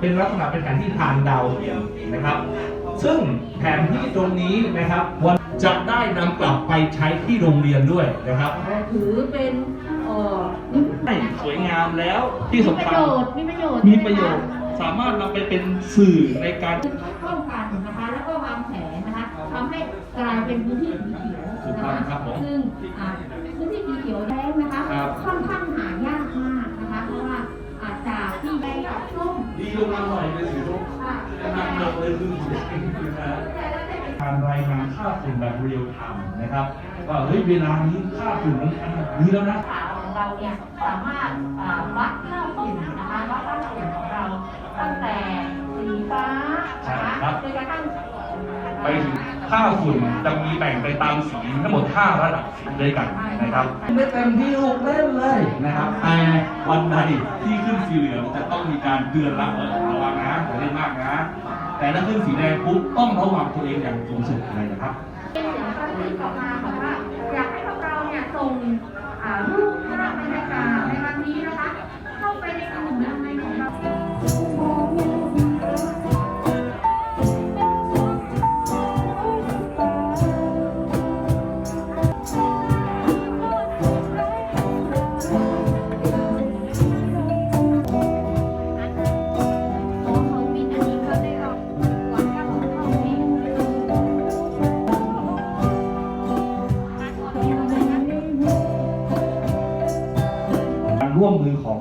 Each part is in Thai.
เป็นลักษณะเป็นแผนที่ทางดาวเทียมนะครับ ซึ่งแผนที่ตรงนี้นะครับวันจะได้นำกลับไปใช้ที่โรงเรียนด้วยนะครับ ถือเป็นเอ่อนิมิตให้สวยงามแล้วที่มีสำประคัญโยชน์มีประโยชน์มีประโยชน์ สามารถนำไปเป็นสื่อในการ ป้องกันนะคะ แล้วก็วางแผนนะคะทำให้กลายเป็นพื้นที่สีเขียวถูกนะต้องคะครับผมซึ่งอ่าพื้นที่สีเขียวแล้งนะคะ ครับ ค่อนข้างหา ดีลงมาหน่อยเป็นสีรุ้งค่ะหนักหนักเลยคือการรายงานค่าฝุ่นแบบเรียลไทม์นะครับว่าเฮ้ยเวลานี้ค่าฝุ่นมันอันนี้แล้วนะขาวของเราเนี่ยสามารถอ่าวัดค่าฝุ่นนะคะวัดค่าฝุ่นของเราตั้งแต่สีฟ้านะคะครับจนกระทั่ง ไปถึงค่าฝุ่นจะมีแบ่งไปตามสีทั้งหมด5ระดับสีด้วยกันนะครับไม่เต็มที่ลูกเล่นเลยนะครับแต่วันใดที่ขึ้นสีเหลืองจะต้องมีการเตือนละเออระวังนะอย่าเล่นมากนะแต่ถ้าขึ้นสีแดงปุ๊บต้องระวังตัวเองอย่างสูงสุดเลยนะครับเป็นเสียงกระซิบออกมาค่ะว่าอยากให้พวกเราเนี่ยส่งอ่ารูปภาพบรรยากาศในวันนี้นะคะ เข้าไปในกลุ่มไลน์ของ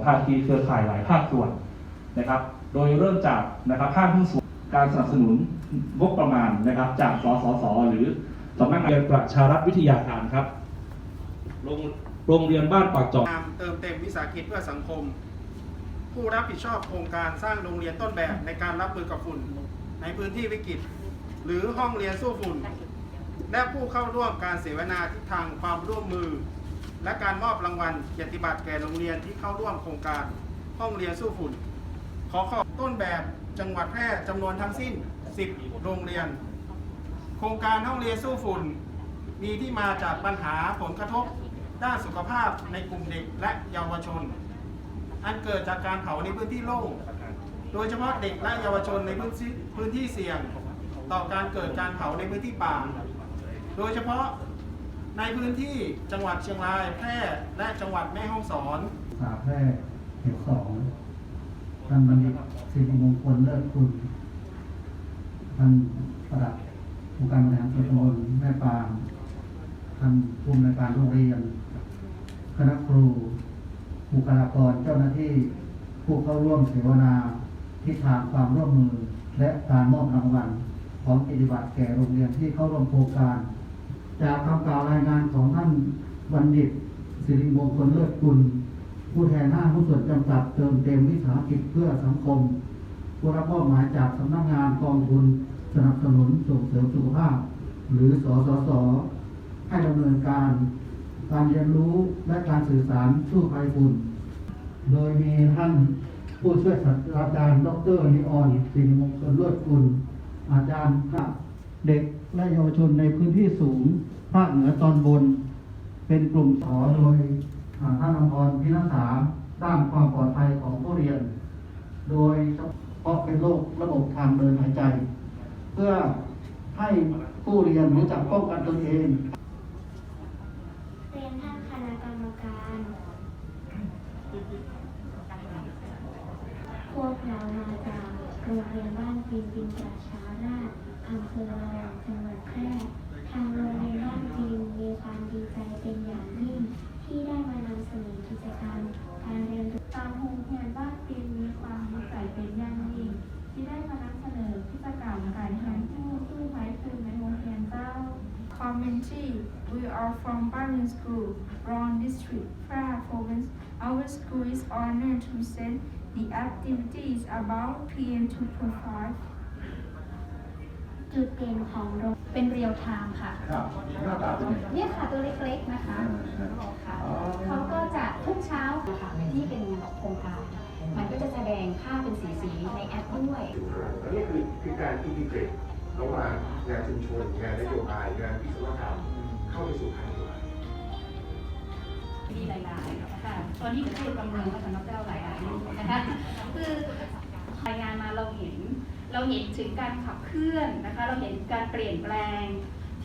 ภาคีเครือข่ายหลายภาคส่วนนะครับ โดยเริ่มจากนะครับภาคหุ้นส่วนการสนับสนุนงบประมาณนะครับ จากสสสหรือสำนักงานประชารัฐวิทยาการครับโรงโรงเรียนบ้านปากจอกตามเติมเต็มวิสาหกิจเพื่อสังคม ผู้รับผิดชอบโครงการสร้างโรงเรียนต้นแบบในการรับมือกับฝุ่น ในพื้นที่วิกฤต หรือห้องเรียนสู้ฝุ่น และผู้เข้าร่วมการเสวนาทิศทางความร่วมมือ และการมอบรางวัลเกียรติบัตรแก่โรงเรียนที่เข้าร่วมโครงการห้องเรียนสู้ฝุ่น ขอขอบต้นแบบจังหวัดแพร่จำนวนทั้งสิ้น 10 โรงเรียน โครงการห้องเรียนสู้ฝุ่น มีที่มาจากปัญหาผลกระทบด้านสุขภาพในกลุ่มเด็กและเยาวชน อันเกิดจากการเผาในพื้นที่โล่ง โดยเฉพาะเด็กและเยาวชนในพื้นที่พื้นที่เสี่ยง ต่อการเกิดการเผาในพื้นที่ป่า โดยเฉพาะ ในพื้นที่จังหวัดเชียงรายแพร่และจังหวัดแม่ฮ่องสอนสาแพร่เขตสองท่านบัณฑิตสิริมงคลเลิศคุณท่านประดับผู้การบริหารส่วนตำบลแม่ปางท่านผู้อำนวยการโรงเรียน คณะครูบุคลากรเจ้าหน้าที่ผู้เข้าร่วมเสวนาทิศทางความร่วมมือ และการมอบรางวัลของกิจบัตรแก่โรงเรียนที่เข้าร่วมโครงการ จากคำกล่าวรายงานของท่านบัณฑิตสิริมงคลเลิศกุล ผู้แทนห้างหุ้นส่วนจำกัดเติมเต็มวิสาหกิจเพื่อสังคม ผู้รับมอบหมายจากสำนักงานกองทุนสนับสนุนส่งเสริมสุขภาพ หรือสสส ให้ดำเนินการ การเรียนรู้และการสื่อสารสู้ภัยฝุ่น โดยมีท่านผู้ช่วยศาสตราจารย์ ดรนิออนสิริมงคลเลิศกุลอาจารย์ภาคเด็ก และเยาวชนในพื้นที่สูง ภาคเหนือตอนบน เป็นกลุ่มสอโดยอ่าท่านอมรพินาศาด้านความปลอดภัยของผู้เรียน โดยเฉพาะเป็นโรคระบบทางเดินหายใจ เพื่อให้ผู้เรียนรู้จักป้องกันตนเองเรียนท่านคณะกรรมการพวกเรามาจากโรงเรียนบ้านปีนปินประชาราช อำเภอระยองจังหวัดแพร่ทางโรงเรียนบ้านปีนมีความดีใจเป็นอย่างยิ่ง ที่ได้มานำเสนอกิจกรรมการเรียนรู้ตามโรงเรียนบ้านปีนมีความดีใจเป็นอย่างยิ่ง ที่ได้มานำเสนอกิจกรรมการแทนผู้สู้ภัยฝุ่นในโรงเรียนเจ้า Community We are from Barin School, Ron District, Pra Province. Our school is honored to present the activities about PM 2.5. จุดเด่นของโรงเป็นเรียลไทม์ค่ะ ครับหน้าตาเป็นไงเนี่ยค่ะตัวเล็กๆนะคะค่ะเขาก็จะทุกเช้าค่ะที่เป็นโครงการ มันก็จะแสดงค่าเป็นสีๆในแอปด้วยอันนี้คือคือการอินทิเกรตระหว่างงานชุมชนงานนโยบายงานวิศวกรรมเข้าไปสู่ภายในวัดมีหลายๆค่ะตอนนี้คือประเมินว่าสำหรับเราหลายอันนะคะคือรายงานมาเราเห็น เราเห็นถึงการขับเคลื่อนนะคะ เราเห็นการเปลี่ยนแปลง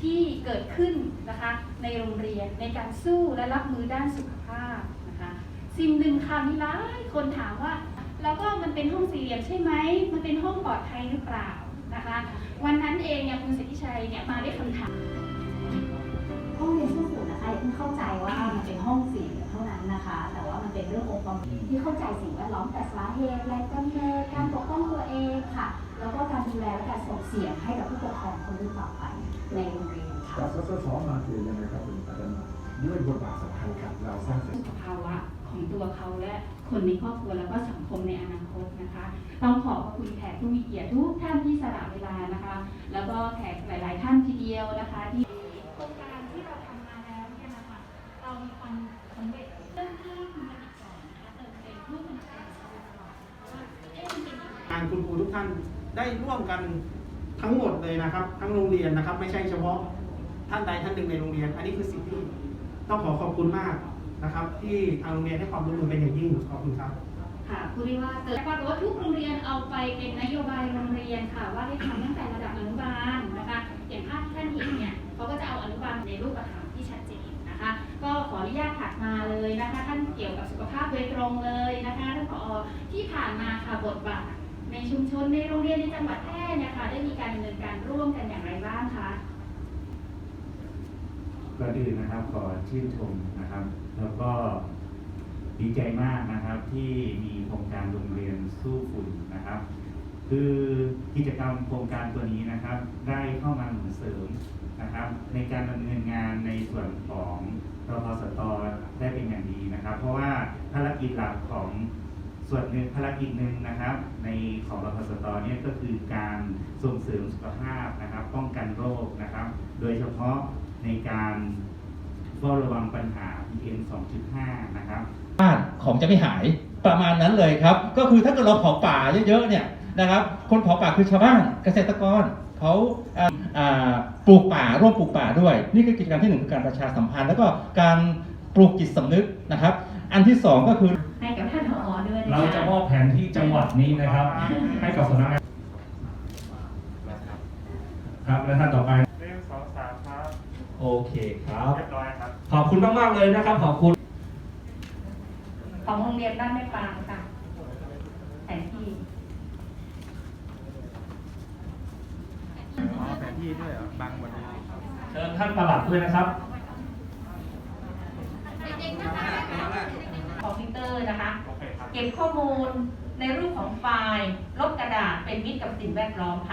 ที่เกิดขึ้นนะคะในโรงเรียนในการสู้และรับมือด้านสุขภาพนะคะสิ่งหนึ่งค่ะมีหลายคนถามว่า แล้วก็มันเป็นห้องสี่เหลี่ยมใช่ไหมมันเป็นห้องปลอดภัยหรือเปล่านะคะ วันนั้นเองเนี่ยคุณสิทธิชัยเนี่ยมาได้คำถามห้องเรียนชั่วคราวนะคะอย่าเพิ่งเข้าใจว่ามันเป็นห้องสี่ นั้นนะคะ แต่ว่ามันเป็นเรื่ององค์ความรู้ที่เข้าใจสิ่งแวดล้อมแต่สาเหตุแรงกำเนิดการปกป้องตัวเองค่ะ แล้วก็การดูแลและการส่งเสียงให้กับผู้ปกครองคนรุ่นต่อไปในโรงเรียนค่ะจากสสสมาคือยังไงครับคุณอาจารย์ด้วยบทบาทสำคัญครับเราสร้างเสร็จสุขภาวะของตัวเขาและคนในครอบครัวแล้วก็สังคมในอนาคตนะคะต้องขอบพระคุณแขกผู้มีเกียรติทุกท่านที่สละเวลานะคะ แล้วก็แขกหลาย ๆ ท่านทีเดียวนะคะ ที่โครงการที่เราทำมาแล้วเนี่ยนะคะเรามีความานคุณครูทุกท่านได้ร่วมกันทั้งหมดเลยนะครับ ทั้งโรงเรียนนะครับ ไม่ใช่เฉพาะท่านใดท่านหนึ่งในโรงเรียน อันนี้คือสิ่งที่ต้องขอขอบคุณมากนะครับ ที่ทางโรงเรียนให้ความร่วมมือเป็นอย่างยิ่งขอบคุณครับค่ะผู้ที่ว่าเกิดปรากฏว่าทุกโรงเรียนเอาไปเป็นนโยบายโรงเรียนค่ะ ว่าให้ทำตั้งแต่ระดับอนุบาลนะคะอย่างภาพที่ท่านเห็นเนี่ยเขาก็จะเอาอนุบาลในรูปธรรมที่ชัดเจนนะคะ ก็ขออนุญาตถัดมาเลยนะคะ ท่านเกี่ยวกับสุขภาพโดยตรงเลยนะคะท่านผอที่ผ่านมาค่ะบทบาท ในชุมชนในโรงเรียนในจังหวัดแพร่เนี่ยค่ะได้มีการดำเนินการร่วมกันอย่างไรบ้างคะก่อนอื่นะครับขอชื่นชมนะครับ แล้วก็ดีใจมากนะครับที่มีโครงการโรงเรียนสู้ฝุ่นนะครับ คือกิจกรรมโครงการตัวนี้นะครับ ได้เข้ามาหนุนเสริมนะครับ ในการดำเนินงานในส่วนของรพสตได้เป็นอย่างดีนะครับ เพราะว่าภารกิจหลักของ ส่วนหนึ่งภารกิจหนึ่งนะครับ ในของรพสตเนี่ยก็คือการส่งเสริมสุขภาพนะครับ ป้องกันโรคนะครับ โดยเฉพาะในการเฝ้าระวังปัญหา PM 2.5 นะครับบ้านของจะไม่หายประมาณนั้นเลยครับ ก็คือถ้าเกิดเราเผาป่าเยอะๆเนี่ยนะครับ คนเผาป่าคือชาวบ้านเกษตรกรเขาปลูกป่าร่วมปลูกป่าด้วย นี่คือกิจกรรมที่หนึ่งคือการประชาสัมพันธ์ แล้วก็การปลูกจิตสำนึกนะครับ อันที่สองก็คือให้ เราจะมอบแผนที่จังหวัดนี้นะครับ ให้กับสำนักงานครับและท่านต่อไปเรื่องสองสามครับโอเคครับ เรียบร้อยครับ ขอบคุณมากๆเลยนะครับ ขอบคุณ ของโรงเรียนบ้านแม่ปางค่ะแผนที่อ๋อแผนที่ด้วยเหรอบางวันนี้เชิญท่านประหลัดด้วยนะครับ คอมพิวเตอร์นะคะโอเคครับ เก็บข้อมูลในรูปของไฟล์ลบกระดาษเป็นมิตรกับสิ่งแวดล้อมค่ะ